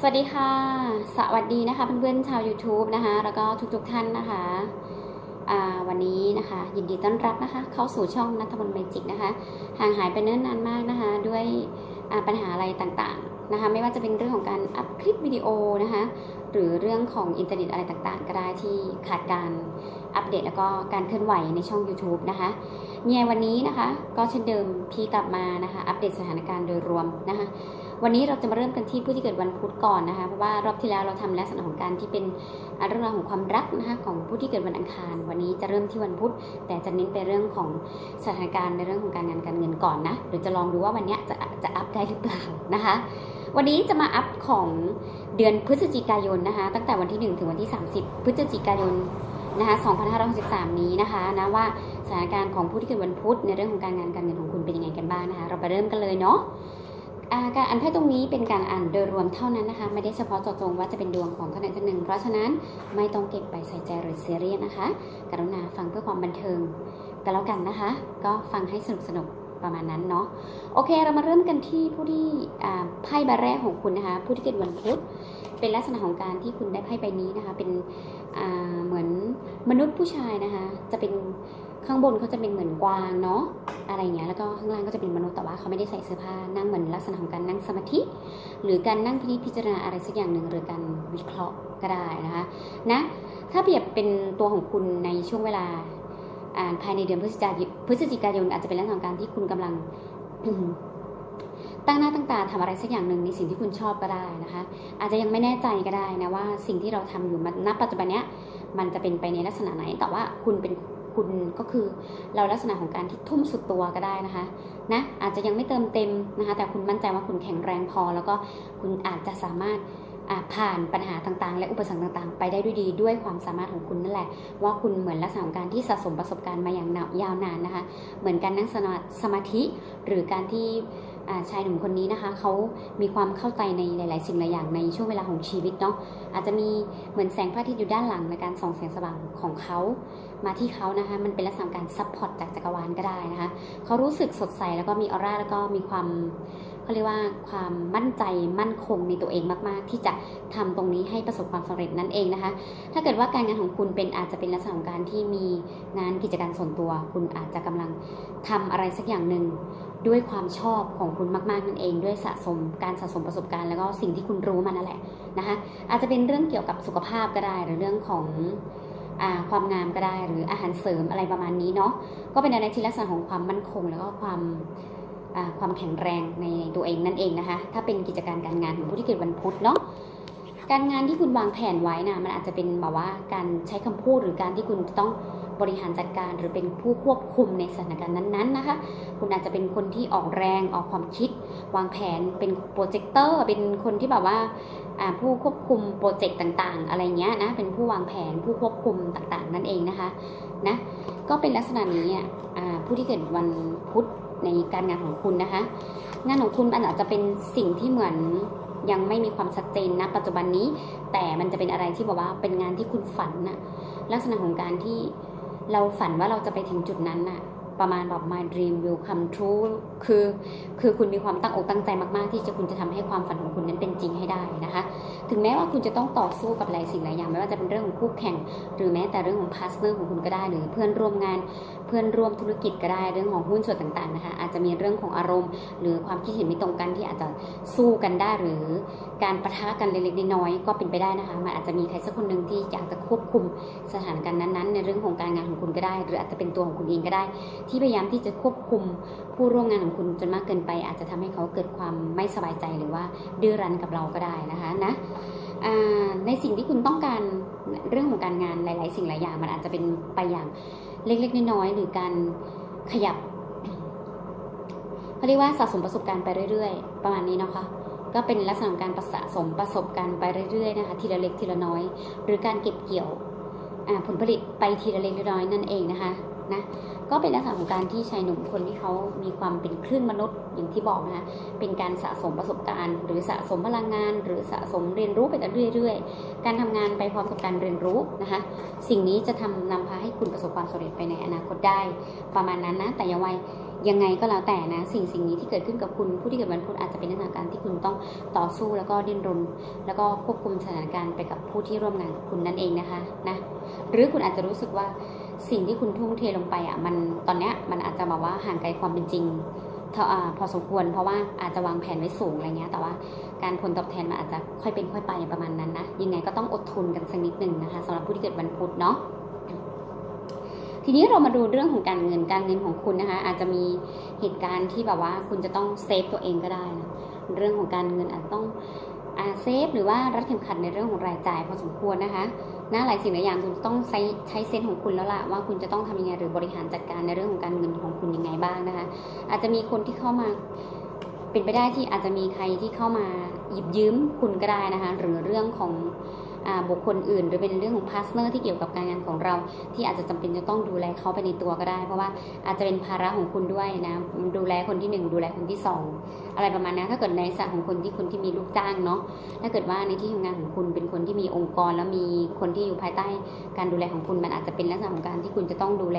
สวัสดีค่ะ สวัสดีนะคะเพื่อนๆชาว YouTube นะคะ แล้วก็ทุกๆท่านนะคะอ่าวันนี้นะคะ ยินดีต้อนรับนะคะ เข้าสู่ช่องนัทมนต์เมจิกนะคะ ห่างหายไปเนิ่นนานมากนะคะ ด้วยอ่าปัญหาอะไรต่างๆนะคะ ไม่ว่าจะเป็นเรื่องของการอัพคลิปวิดีโอนะคะ หรือเรื่องของอินเทอร์เน็ตอะไรต่างๆ ก็ได้ที่ขาดการอัปเดตแล้วก็การเคลื่อนไหวในช่อง YouTube นะคะเนี่ยวันนี้นะคะ ก็เช่นเดิมพี่กลับมานะคะ อัปเดตสถานการณ์โดยรวมนะคะ วันนี้เราจะมาเริ่มกันที่ผู้ที่เกิดวันพุธก่อนนะคะ เพราะว่ารอบที่แล้วเราทำลักษณะของการที่เป็นเรื่องราวของความรักนะคะของผู้ที่เกิดวันอังคาร วันนี้จะเริ่มที่วันพุธ แต่จะเน้นไปเรื่องของสถานการณ์ในเรื่องของการงานการเงินก่อนนะหรือจะลองดูว่าวันนี้จะจะอัพได้หรือเปล่านะคะ วันนี้จะมาอัพของเดือนพฤศจิกายนนะคะ ตั้งแต่วันที่ 1 ถึงวันที่ 30 พฤศจิกายนนะคะ2563 นี้นะคะนะว่าสถานการณ์ของผู้ที่เกิดวันพุธในเรื่องของการงานการเงินของคุณเป็นยังไงกันบ้างนะคะ เราไปเริ่มกันเลยเนาะ การอ่านไพ่ตรงนี้เป็นการอ่านโดยรวมเท่านั้นนะคะ ไม่ได้เฉพาะเจาะจงว่าจะเป็นดวงของคนใดคนหนึ่ง เพราะฉะนั้นไม่ต้องเก็บไปใส่ใจหรือเสียเรียสนะคะ กรุณาฟังเพื่อความบันเทิงกันแล้วกันนะคะ ก็ฟังให้สนุกสนุกๆประมาณนั้นเนาะโอเคเรามาเริ่มกันที่ผู้ที่ไพ่ใบแรกของคุณนะคะ ผู้ที่เกิดวันพุธ เป็นลักษณะของการที่คุณได้ไพ่ใบนี้นะคะ เป็นเหมือนมนุษย์ผู้ชายนะคะ จะเป็นข้างบนเขาจะเป็นเหมือนกวางเนาะอะไรอย่างเงี้ยแล้วก็ข้างล่างก็จะเป็นมนุษย์แต่ว่าเขาไม่ได้ใส่เสื้อผ้านั่งเหมือนลักษณะของการนั่งสมาธิ หรือการนั่งพินิจพิจารณาอะไรสักอย่างหนึ่งหรือการวิเคราะห์ก็ได้นะคะนะถ้าเปรียบเป็นตัวของคุณในช่วงเวลาภายในเดือนพฤศจิกายนพฤศจิกายนอาจจะเป็นลักษณะของการที่คุณกำลัง ตั้งหน้าตั้งตาทำอะไรสักอย่างหนึ่งในสิ่งที่คุณชอบก็ได้นะคะ อาจจะยังไม่แน่ใจก็ได้นะว่าสิ่งที่เราทำอยู่ณปัจจุบันเนี้ยมันจะเป็นไปในลักษณะไหน แต่ว่าคุณเป็นคุณก็คือเราลักษณะของการที่ทุ่มสุดตัวก็ได้นะคะนะอาจจะยังไม่เติมเต็มนะคะ แต่คุณมั่นใจว่าคุณแข็งแรงพอ แล้วก็คุณอาจจะสามารถผ่านปัญหาต่างๆ และอุปสรรคต่างๆ ไปได้ด้วยดีด้วยความสามารถของคุณนั่นแหละ ว่าคุณเหมือนลักษณะของการที่สะสมประสบการณ์มาอย่างยาวนานนะคะ เหมือนการนั่งสมาธิหรือการที่ ชายหนุ่มคนนี้นะคะเขามีความเข้าใจในหลาย ๆ สิ่งหลายอย่างในช่วงเวลาของชีวิตเนาะอาจจะมีเหมือนแสงพระอาทิตย์อยู่ด้านหลังในการส่องแสงสว่างของเขามาที่เขานะคะมันเป็นลักษณะการซัพพอร์ตจากจักรวาลก็ได้นะคะเขารู้สึกสดใสแล้วก็มีออร่าแล้วก็มีความเขาเรียกว่าความมั่นใจมั่นคงในตัวเองมาก ๆ ที่จะทำตรงนี้ให้ประสบความสำเร็จนั่นเองนะคะ ถ้าเกิดว่าการงานของคุณเป็นอาจจะเป็นลักษณะของการที่มีงานกิจการส่วนตัว คุณอาจจะกำลังทำอะไรสักอย่างหนึ่ง ด้วยความชอบของคุณมาก ๆ นั่นเอง ด้วยสะสมการสะสมประสบการณ์แล้วก็สิ่งที่คุณรู้มานั่นแหละนะคะอาจจะเป็นเรื่องเกี่ยวกับสุขภาพก็ได้หรือเรื่องของอความงามก็ได้หรืออาหารเสริมอะไรประมาณนี้เนาะก็เป็นอะไรที่ลักษณะของความมั่นคง แล้วก็ความความแข็งแรงในตัวเองนั่นเองนะคะ ถ้าเป็นกิจการการงานของผู้ที่เกิดวันพุธเนาะการงานที่คุณวางแผนไว้นะมันอาจจะเป็นแบบว่าการใช้คำพูดหรือการที่คุณต้อง บริหารจัดการหรือเป็นผู้ควบคุมในสถานการณ์นั้นๆนะคะ คุณอาจจะเป็นคนที่ออกแรงออกความคิด วางแผนเป็นโปรเจคเตอร์เป็นคนที่แบบว่าผู้ควบคุมโปรเจกต์ต่างๆ อะไรเงี้ยนะเป็นผู้วางแผนผู้ควบคุมต่างๆ นั่นเองนะคะนะก็เป็นลักษณะนี้อ่าผู้ที่เกิดวันพุธในการงานของคุณนะคะ งานของคุณอาจจะเป็นสิ่งที่เหมือนยังไม่มีความชัดเจนนะปัจจุบันนี้ แต่มันจะเป็นอะไรที่บอกว่าเป็นงานที่คุณฝันนะลักษณะของการที่ เราฝันว่าเราจะไปถึงจุดนั้นน่ะ ประมาณแบบ my dream will come true คือ คือคุณมีความตั้งอกตั้งใจมากๆ ที่จะคุณจะทำให้ความฝันของคุณนั้นเป็นจริงให้ได้นะคะ ถึงแม้ว่าคุณจะต้องต่อสู้กับหลายสิ่งหลายอย่าง ไม่ว่าจะเป็นเรื่องของคู่แข่ง หรือแม้แต่เรื่องของพาร์ทเนอร์ของคุณก็ได้ หรือเพื่อนร่วมงาน เพื่อนร่วมธุรกิจก็ได้เรื่องของหุ้นส่วนต่างๆนะคะอาจจะมีเรื่องของอารมณ์ หรือความคิดเห็นไม่ตรงกันที่อาจจะสู้กันได้หรือการประทะกันเล็กๆน้อยๆก็เป็นไปได้นะคะมันอาจจะมีใครสักคนหนึ่งที่อยากจะควบคุมสถานการณ์นั้นๆ ในเรื่องของการงานของคุณก็ได้ หรืออาจจะเป็นตัวของคุณเองก็ได้ ที่พยายามที่จะควบคุมผู้ร่วมงานของคุณจนมากเกินไป อาจจะทำให้เขาเกิดความไม่สบายใจหรือว่าดื้อรั้นกับเราก็ได้นะคะนะ ในสิ่งที่คุณต้องการเรื่องของการงานหลาย ๆ สิ่งหลายอย่างมันอาจจะเป็นไปอย่างเล็ก ๆ น้อย ๆ หรือการขยับเขาเรียกว่าสะสมประสบการณ์ไปเรื่อย ๆ ประมาณนี้นะคะก็เป็นลักษณะของการสะสมประสบการณ์ไปเรื่อย ๆ นะคะ ทีละเล็กทีละน้อย หรือการเก็บเกี่ยวผลผลิตไปทีละเล็กทีละน้อยนั่นเองนะคะ นะก็เป็นลักษณะของการที่ชายหนุ่มคนที่เขามีความเป็นคลื่นมนุษย์อย่างที่บอกนะคะเป็นการสะสมประสบการณ์ หรือสะสมพลังงาน หรือสะสมเรียนรู้ไปเรื่อยๆ การทำงานไปพร้อมกับการเรียนรู้นะคะสิ่งนี้จะทำนำพาให้คุณประสบความสำเร็จไปในอนาคตได้ ประมาณนั้นนะแต่ยังไงยังไงก็แล้วแต่นะ สิ่งสิ่งนี้ที่เกิดขึ้นกับคุณผู้ที่เกิดวันพุธอาจจะเป็นในสถานการณ์ที่คุณต้องต่อสู้แล้วก็ดิ้นรน แล้วก็ควบคุมสถานการณ์ไปกับผู้ที่ร่วมงานกับคุณนั่นเองนะคะนะหรือคุณอาจจะรู้สึกว่า สิ่งที่คุณทุ่มเทลงไปอะมันตอนเนี้ยมันอาจจะแบบว่าห่างไกลความเป็นจริงอพอสมควรเพราะว่าอาจจะวางแผนไว้สูงอะไรเงี้ย แต่ว่าการผลตอบแทนมันอาจจะค่อยเป็นค่อยไปประมาณนั้นนะยังไงก็ต้องอดทนกันสักนิดหนึ่งนะคะสำหรับผู้ที่เกิดวันพุธเนาะทีนี้เรามาดูเรื่องของการเงินการเงินของคุณนะคะ อาจจะมีเหตุการณ์ที่แบบว่าคุณจะต้องเซฟตัวเองก็ได้นะเรื่องของการเงินอาจจะต้องอาเซฟหรือว่ารัดเข็มขัดในเรื่องของรายจ่ายพอสมควรนะคะ นะหลายสิ่งหลายอย่างคุณต้องใช้ใช้เซนของคุณแล้วล่ะว่าคุณจะต้องทำยังไงหรือบริหารจัดการในเรื่องของการเงินของคุณยังไงบ้างนะคะ อาจจะมีคนที่เข้ามาเป็นไปได้ที่อาจจะมีใครที่เข้ามาหยิบยืมคุณก็ได้นะคะ หรือเรื่องของ บุคคลอื่น หรือเป็นเรื่องของพาร์ทเนอร์ที่เกี่ยวกับการงานของเรา ที่อาจจะจำเป็นจะต้องดูแลเขาไปในตัวก็ได้ เพราะว่าอาจจะเป็นภาระของคุณด้วยนะดูแลคนที่หนึ่งดูแลคนที่สองอะไรประมาณนั้นถ้าเกิดในสายของคนที่คนที่มีลูกจ้างเนาะถ้าเกิดว่าในที่ทำงานของคุณเป็นคนที่มีองค์กร แล้วมีคนที่อยู่ภายใต้การดูแลของคุณมันอาจจะเป็นลักษณะของการที่คุณจะต้องดูแล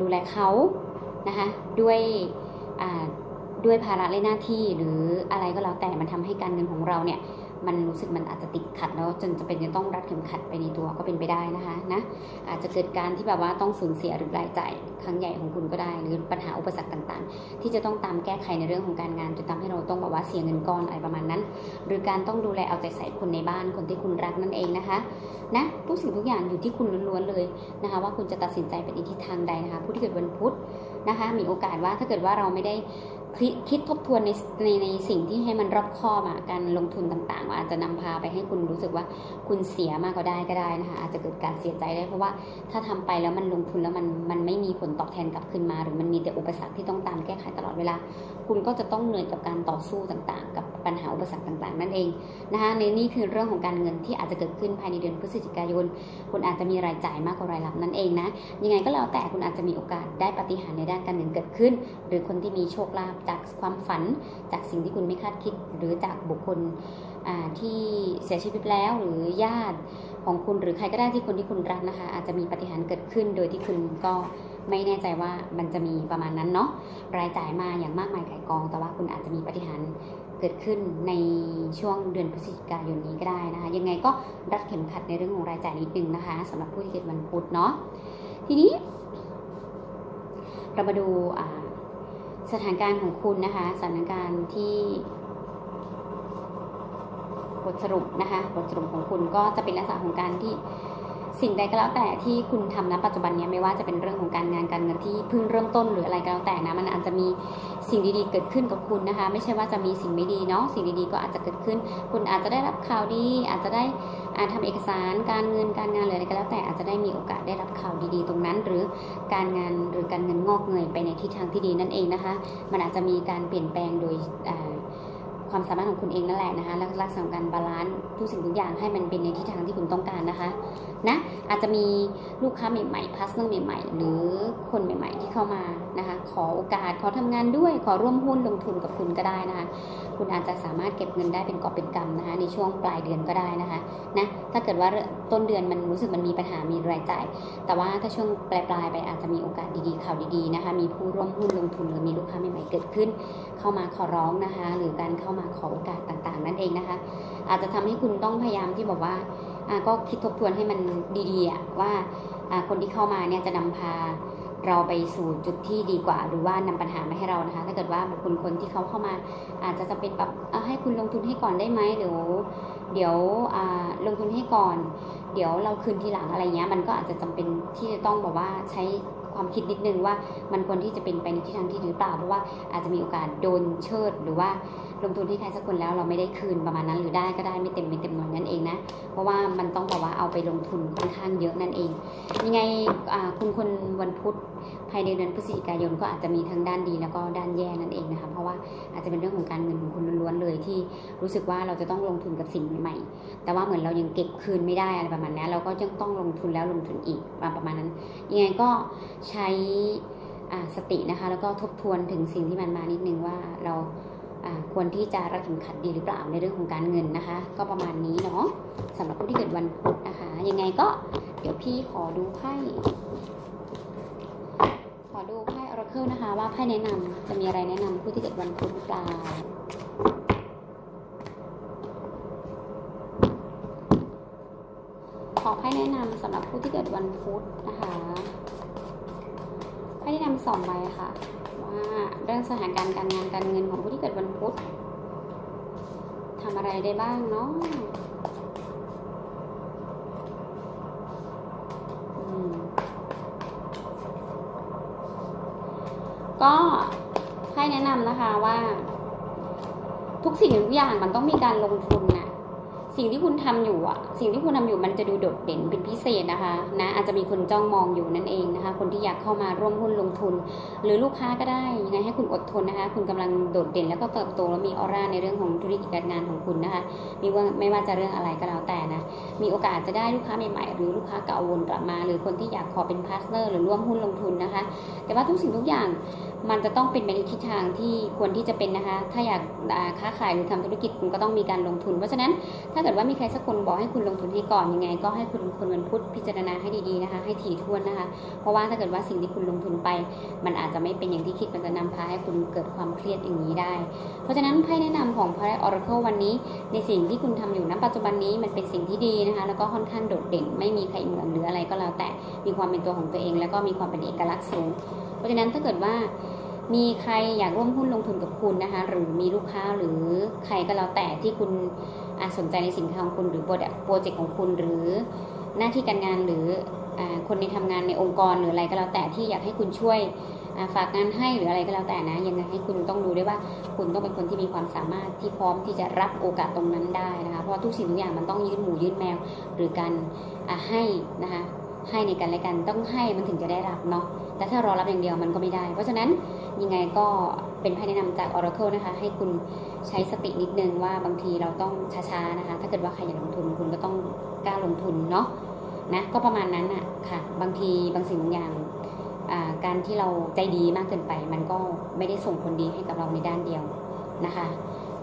ดูแลเขานะคะด้วยด้วยภาระและหน้าที่หรืออะไรก็แล้วแต่มันทำให้การเงินของเราเนี่ย มันรู้สึกมันอาจจะติดขัดแล้วจนจะเป็นจะต้องรัดเข็มขัดไปในตัวก็เป็นไปได้นะคะนะอาจจะเกิดการที่แบบว่าต้องสูญเสียหรือรายจ่ายครั้งใหญ่ของคุณก็ได้ หรือปัญหาอุปสรรคต่างๆ ที่จะต้องตามแก้ไขในเรื่องของการงานจนทำให้เราต้องแบบว่าเสียเงินก้อนอะไรประมาณนั้น หรือการต้องดูแลเอาใจใส่คนในบ้านคนที่คุณรักนั่นเองนะคะนะทุกสิ่งทุกอย่างอยู่ที่คุณล้วนๆเลยนะคะ ว่าคุณจะตัดสินใจเป็นอีกทิศทางใดนะคะ ผู้ที่เกิดวันพุธนะคะ มีโอกาสว่าถ้าเกิดว่าเราไม่ได้ คิดคิดทบทวนในในในสิ่งที่ให้มันรอบคอบอะการลงทุนต่างๆ อาจจะนำพาไปให้คุณรู้สึกว่าคุณเสียมากก็ได้ก็ได้นะคะอาจจะเกิดการเสียใจได้เพราะว่าถ้าทำไปแล้วมันลงทุนแล้วมันมันไม่มีผลตอบแทนกลับคืนมา หรือมันมีแต่อุปสรรคที่ต้องตามแก้ไขตลอดเวลา คุณก็จะต้องเหนื่อยกับการต่อสู้ต่างๆ กับปัญหาอุปสรรคต่างๆ นั่นเองนะคะในนี่คือเรื่องของการเงินที่อาจจะเกิดขึ้นภายในเดือนพฤศจิกายน คุณอาจจะมีรายจ่ายมากกว่ารายรับนั่นเองนะยังไงก็แล้วแต่คุณอาจจะมีโอกาสได้ปฏิหารในด้านการเงินเกิดขึ้น หรือคนที่มีโชคลาภจากความฝันจากสิ่งที่คุณไม่คาดคิด หรือจากบุคคลที่เสียชีวิตแล้วหรือญาติของคุณหรือใครก็ได้ที่คนที่คุณรักนะคะ อาจจะมีปฏิหารเกิดขึ้น โดยที่คุณก็ไม่แน่ใจว่ามันจะมีประมาณนั้นเนาะรายจ่ายมาอย่างมากมายไก่กอง แต่ว่าคุณอาจจะมีปฏิหารเกิดขึ้นในช่วงเดือนพฤศจิกายนนี้ก็ได้นะคะ ยังไงก็รัดเข็มขัดในเรื่องของรายจ่ายนิดนึงนะคะสำหรับผู้ที่เกิดวันพุธเนาะทีนี้เรามาดูอ่า สถานการณ์ของคุณนะคะ สถานการณ์ที่บทสรุปนะคะ บทสรุปของคุณก็จะเป็นลักษณะของการที่ สิ่งใดก็แล้วแต่ที่คุณทำณปัจจุบันนี้ไม่ว่าจะเป็นเรื่องของการงานการเงินที่เพิ่งเริ่มต้นหรืออะไรก็แล้วแต่นะมันอาจจะมีสิ่งดีๆเกิดขึ้นกับคุณนะคะ ไม่ใช่ว่าจะมีสิ่งไม่ดีเนาะสิ่งดีๆก็อาจจะเกิดขึ้น คุณอาจจะได้รับข่าวดี อาจจะได้อ่าทำเอกสารการเงินการงานหรืออะไรก็แล้วแต่อาจจะได้มีโอกาสได้รับข่าวดีๆ ตรงนั้น หรือการงานหรือการเงินงอกเงยไปในทิศทางที่ดีนั่นเองนะคะ มันอาจจะมีการเปลี่ยนแปลงโดยอ่า ความสามารถของคุณเองนั่นแหละนะคะและรักษาการบาลานซ์ทุกสิ่งทุกอย่างให้มันเป็นในทิศทางที่คุณต้องการนะคะนะอาจจะมีลูกค้าใหม่ๆพาร์ทเนอร์ใหม่ ๆ หรือคนใหม่ ๆ ที่เข้ามานะคะ ขอโอกาสขอทำงานด้วย ขอร่วมหุ้นลงทุนกับคุณก็ได้นะคะ คุณอาจจะสามารถเก็บเงินได้เป็นกอบเป็นกำนะคะในช่วงปลายเดือนก็ได้นะคะนะถ้าเกิดว่าต้นเดือนมันรู้สึกมันมีปัญหามีรายจ่าย แต่ว่าถ้าช่วงปลายๆไปอาจจะมีโอกาสดีๆข่าวดีๆนะคะมีผู้ร่วมหุ้นลงทุนหรือมีลูกค้าใหม่ๆเกิดขึ้น เข้ามาขอร้องนะคะหรือการเข้ามาขอโอกาสต่างๆ นั่นเองนะคะอาจจะทำให้คุณต้องพยายามที่แบบว่าก็คิดทบทวนให้มันดีๆว่าอ่าคนที่เข้ามาเนี่ยจะนำพา เราไปสู่จุดที่ดีกว่า หรือว่านำปัญหามาให้เรานะคะ ถ้าเกิดว่าบุคคลคนที่เขาเข้ามา อาจจะจะเป็นแบบให้คุณลงทุนให้ก่อนได้ไหมเดี๋ยวเดี๋ยวลงทุนให้ก่อน เดี๋ยวเราคืนทีหลังอะไรเงี้ย มันก็อาจจะจำเป็นที่จะต้องแบบว่าใช้ความคิดนิดนึงว่ามันควรที่จะเป็นไปในทิศทางที่ดีหรือเปล่าเพราะว่าอาจจะมีโอกาสโดนเชิดหรือว่าลงทุนให้ใครสักคนแล้วเราไม่ได้คืนประมาณนั้นหรือได้ก็ได้ไม่เต็มไม่เต็มหน่วยนั่นเองนะเพราะว่ามันต้องแบบว่าเอาไปลงทุนค่อนข้างเยอะนั่นเอง ยังไงคุณคนวันพุธภายในเดือนพฤศจิกายนก็อาจจะมีทั้งด้านดีแล้วก็ด้านแย่นั่นเองนะคะเพราะว่าอาจจะเป็นเรื่องของการเงินของคุณล้วนๆเลยที่รู้สึกว่าเราจะต้องลงทุนกับสิ่งใหม่ๆแต่ว่าเหมือนเรายังเก็บคืนไม่ได้อะไรประมาณนี้เราก็ยังต้องลงทุนแล้วลงทุนอีกประมาณนั้น ยังไงก็ใช้สตินะคะแล้วก็ทบทวนถึงสิ่งที่มันมานิดนึงว่าเรา ควรที่จะรัดเข็มขัดดีหรือเปล่าในเรื่องของการเงินนะคะ ก็ประมาณนี้เนาะสำหรับผู้ที่เกิดวันพุธนะคะ ยังไงก็เดี๋ยวพี่ขอดูไพ่ขอดูไพ่ Oracle นะคะ ว่าไพ่แนะนำจะมีอะไรแนะนำผู้ที่เกิดวันพุธหรือเปล่าขอไพ่แนะนำสำหรับผู้ที่เกิดวันพุธนะคะไพ่แนะนำสองใบค่ะ ว่าเรื่องสถานการณ์การงานการเงินของผู้ที่เกิดวันพุธทำอะไรได้บ้างเนาะก็ให้แนะนำนะคะว่า ทุกสิ่งทุกอย่างมันต้องมีการลงทุนน่ะ สิ่งที่คุณทำอยู่อะ สิ่งที่คุณทำอยู่มันจะดูโดดเด่นเป็นพิเศษนะคะ นะ อาจจะมีคนจ้องมองอยู่นั่นเองนะคะ คนที่อยากเข้ามาร่วมหุ้นลงทุน หรือลูกค้าก็ได้ ยังไงให้คุณอดทนนะคะ คุณกำลังโดดเด่นแล้วก็เติบโตแล้วมีออร่าในเรื่องของธุรกิจการงานของคุณนะคะ มีว่าไม่ว่าจะเรื่องอะไรก็แล้วแต่นะ มีโอกาสจะได้ลูกค้าใหม่ๆ หรือลูกค้าเก่าวนกลับมา หรือคนที่อยากขอเป็นพาร์ทเนอร์หรือร่วมหุ้นลงทุนนะคะ แต่ว่าทุกสิ่งทุกอย่าง มันจะต้องเป็นไปในทิศทางที่ควรที่จะเป็นนะคะ ถ้าอยากค้าขายหรือทำธุรกิจคุณก็ต้องมีการลงทุน เพราะฉะนั้นถ้าเกิดว่ามีใครสักคนบอกให้คุณลงทุนให้ก่อนยังไง ก็ให้คุณคนวันพุธพิจารณาให้ดีๆนะคะ ให้ถี่ถ้วนนะคะ เพราะว่าถ้าเกิดว่าสิ่งที่คุณลงทุนไป มันอาจจะไม่เป็นอย่างที่คิดมันจะนำพาให้คุณเกิดความเครียดอย่างนี้ได้ เพราะฉะนั้นไพ่แนะนำของพระ Oracle วันนี้ ในสิ่งที่คุณทำอยู่ณปัจจุบันนี้มันเป็นสิ่งที่ดีนะคะ แล้วก็ค่อนข้างโดดเด่น ไม่มีใครเหมือนหรืออะไรก็แล้วแต่มีความเป็นตัวของตัวเอง แล้วก็มีความเป็นเอกลักษณ์สูง เพราะฉะนั้นถ้าเกิดว่า มีใครอยากร่วมหุ้นลงทุนกับคุณนะคะ หรือมีลูกค้าหรือใครก็แล้วแต่ที่คุณสนใจในสินค้าของคุณหรือโปรเจกต์ของคุณหรือหน้าที่การงานหรืออคนในทำงานในองค์กรหรืออะไรก็แล้วแต่ที่อยากให้คุณช่วยฝากงานให้หรืออะไรก็แล้วแต่นะยังไงให้คุณต้องดูด้วยว่าคุณต้องเป็นคนที่มีความสามารถที่พร้อมที่จะรับโอกาสตรงนั้นได้นะคะเพราะทุกสิ่งทุกอย่างมันต้องยื่นหมูยื่นแมว หรือการให้นะคะให้ในกันและกันต้องให้มันถึงจะได้รับเนาะแต่ถ้ารอรับอย่างเดียวมันก็ไม่ได้ เพราะฉะนั้น ยังไงก็เป็นไพ่แนะนำจาก Oracle นะคะ ให้คุณใช้สตินิดนึงว่าบางทีเราต้องช้าๆนะคะ ถ้าเกิดว่าใครอยากลงทุนคุณก็ต้องกล้าลงทุนเนาะนะก็ประมาณนั้นอะค่ะ บางทีบางสิ่งบางอย่างการที่เราใจดีมากเกินไป มันก็ไม่ได้ส่งผลดีให้กับเราในด้านเดียวนะคะ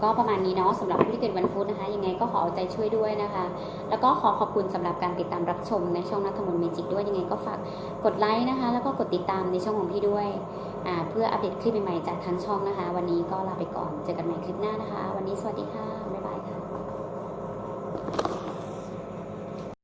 ก็ประมาณนี้เนาะสำหรับผู้ที่เกิดวันพุธนะคะ ยังไงก็ขอเอาใจช่วยด้วยนะคะ แล้วก็ขอขอบคุณสำหรับการติดตามรับชมในช่องนัทมนต์เมจิกด้วยยังไงก็ฝากกดไลค์นะคะ แล้วก็กดติดตามในช่องของพี่ด้วย เพื่ออัปเดตคลิปใหม่ๆจากทางช่องนะคะ วันนี้ก็ลาไปก่อนเจอกันใหม่คลิปหน้านะคะ วันนี้สวัสดีค่ะบ๊ายบายค่ะ